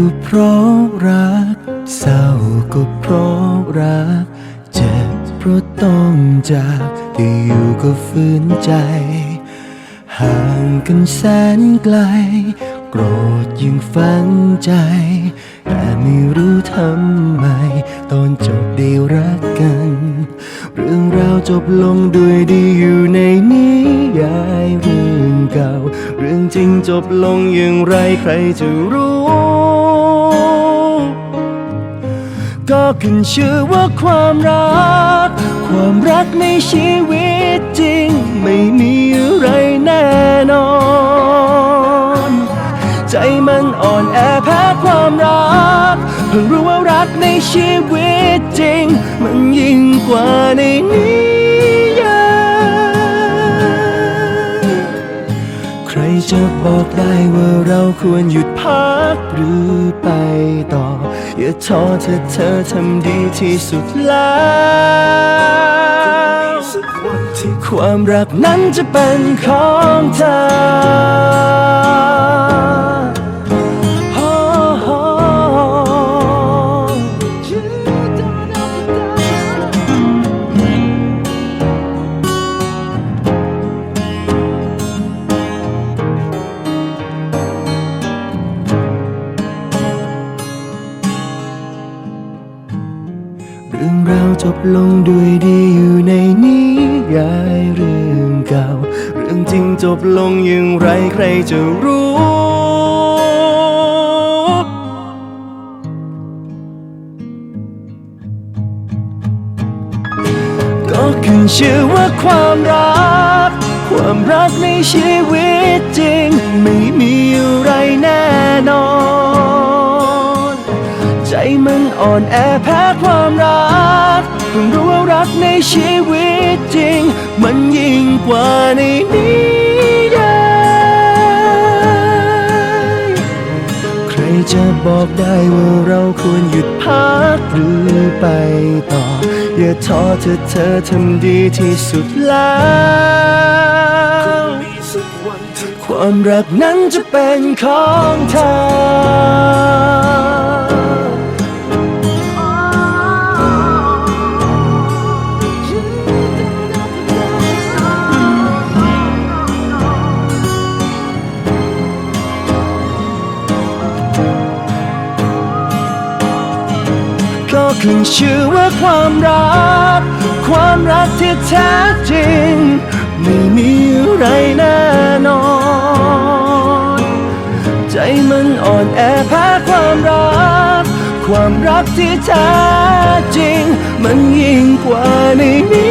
ก็เพราะรัก เศร้าก็เพราะรัก เจ็บเพราะต้องจากที่อยู่ก็ฝืนใจ ห่างกันแสนไกล โกรธยิ่งฝังใจ แต่ไม่รู้ทำไม ตอนจบได้รักกัน เรื่องราวจบลงด้วยดีอยู่ในนี้ยายเรื่องเก่า เรื่องจริงจบลงอย่างไรใครจะรู้ ขึ้นชื่อว่าความรัก ความรักในชีวิตจริง ไม่มีอะไรแน่นอน ใจมันอ่อนแอแพ้ความรักเพิ่งรู้ว่ารักในชีวิตจริง มันยิ่งกว่าใน จะบอกได้ว่าเราควรหยุดพักหรือไปต่อ อย่าท้อเธอเธอทำดีที่สุดแล้วความรักนั้นจะเป็นของเธอ เรื่องราวจบลงด้วยดีอยู่ในนิยายเรื่องเก่า เรื่องจริงจบลงอย่างไรใครจะรู้ ก็ขึ้นชื่อว่าความรัก ความรักในชีวิตจริง ไม่มีอะไรแน่นอน ใจมันอ่อนแอแพ้ความรักเพิ่งรู้ว่ารักในชีวิตจริง มันยิ่งกว่าในนิยายใครจะบอกได้ว่าเราควรหยุดพักหรือไปต่อ อย่าท้อเธอเธอทำดีที่สุดแล้วความรักนั้นจะเป็นของเธอ ขึ้นชื่อว่าความรัก ความรักที่แท้จริง ไม่มีอะไรแน่นอน ใจมันอ่อนแอแพ้ความรัก ความรักที่แท้จริง มันยิ่งกว่าในนิ